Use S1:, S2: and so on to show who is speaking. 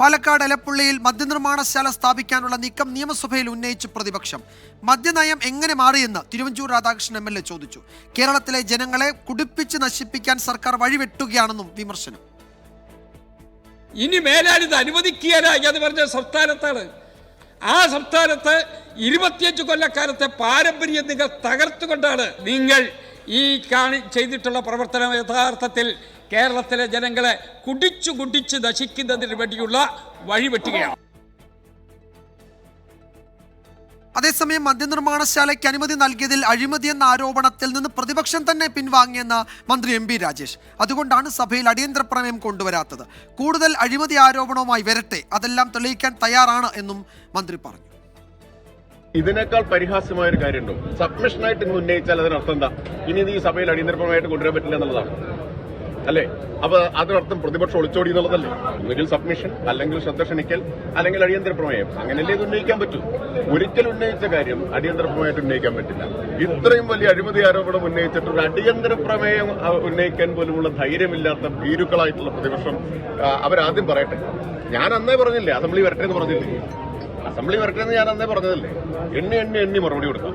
S1: പാലക്കാട് എലപ്പുള്ളിയിൽ മദ്യനിർമ്മാണശാല സ്ഥാപിക്കാനുള്ള നീക്കം നിയമസഭയിൽ ഉന്നയിച്ച് പ്രതിപക്ഷം. മദ്യനയം എങ്ങനെ മാറിയെന്ന് തിരുവഞ്ചൂർ രാധാകൃഷ്ണൻ എം ചോദിച്ചു. കേരളത്തിലെ ജനങ്ങളെ കുടിപ്പിച്ച് നശിപ്പിക്കാൻ സർക്കാർ വഴിവെട്ടുകയാണെന്നും വിമർശനം.
S2: ഇനി മേലാൽ ഇത് അനുവദിക്കുകയില്ല എന്ന് പറഞ്ഞ സംസ്ഥാനത്താണ്. ആ സംസ്ഥാനത്ത് ഇരുപത്തിയഞ്ച് കൊല്ലക്കാലത്തെ പാരമ്പര്യം നിങ്ങൾ തകർത്തുകൊണ്ടാണ് നിങ്ങൾ ഈ കാണി ചെയ്തിട്ടുള്ള പ്രവർത്തനം യഥാർത്ഥത്തിൽ കേരളത്തിലെ ജനങ്ങളെ കുടിച്ചു കുടിച്ച് നശിക്കുന്നതിന് വേണ്ടിയുള്ള വഴിവെട്ടുകയാണ്.
S1: അതേസമയം മദ്യനിർമ്മാണശാലയ്ക്ക് അനുമതി നൽകിയതിൽ അഴിമതി എന്ന ആരോപണത്തിൽ നിന്ന് പ്രതിപക്ഷം തന്നെ പിൻവാങ്ങിയെന്ന് മന്ത്രി എം രാജേഷ്. അതുകൊണ്ടാണ് സഭയിൽ അടിയന്തര പ്രമേയം കൊണ്ടുവരാത്തത്. കൂടുതൽ അഴിമതി ആരോപണവുമായി വരട്ടെ അതെല്ലാം തെളിയിക്കാൻ തയ്യാറാണ് എന്നും മന്ത്രി പറഞ്ഞു.
S3: ഇതിനേക്കാൾ പരിഹാസ്യമായ ഒരു കാര്യമുണ്ടോ? സബ്മിഷനായിട്ട് ഇന്ന് ഉന്നയിച്ചാൽ അതിനർത്ഥം എന്താ? ഇനി ഈ സഭയിൽ അടിയന്തരപരമായിട്ട് കൊണ്ടുവരാൻ പറ്റില്ല എന്നുള്ളതാണ്. അല്ലേ? അപ്പൊ അതിനർത്ഥം പ്രതിപക്ഷം ഒളിച്ചോടി എന്നുള്ളതല്ലേ? ഒന്നുകിൽ സബ്മിഷൻ അല്ലെങ്കിൽ ശ്രദ്ധ ക്ഷണിക്കൽ അല്ലെങ്കിൽ അടിയന്തര പ്രമേയം അങ്ങനെയല്ലേ ഇത് ഉന്നയിക്കാൻ പറ്റൂ? ഒരിക്കൽ ഉന്നയിച്ച കാര്യം അടിയന്തര പ്രമേയമായിട്ട് ഉന്നയിക്കാൻ പറ്റില്ല. ഇത്രയും വലിയ അഴിമതി ആരോപണം ഉന്നയിച്ചിട്ട് ഒരു അടിയന്തര പ്രമേയം ഉന്നയിക്കാൻ പോലുമുള്ള ധൈര്യമില്ലാത്ത ഭീരുക്കളായിട്ടുള്ള പ്രതിപക്ഷം അവരാദ്യം പറയട്ടെ. ഞാൻ അന്നേ പറഞ്ഞില്ലേ അസംബ്ലി വരട്ടെ എന്ന് പറഞ്ഞില്ലേ? അസംബ്ലി വർക്കിൽ എന്ന് ഞാൻ അന്നേ പറഞ്ഞതല്ലേ? എണ്ണി എണ്ണി എണ്ണി മറുപടി കൊടുക്കാം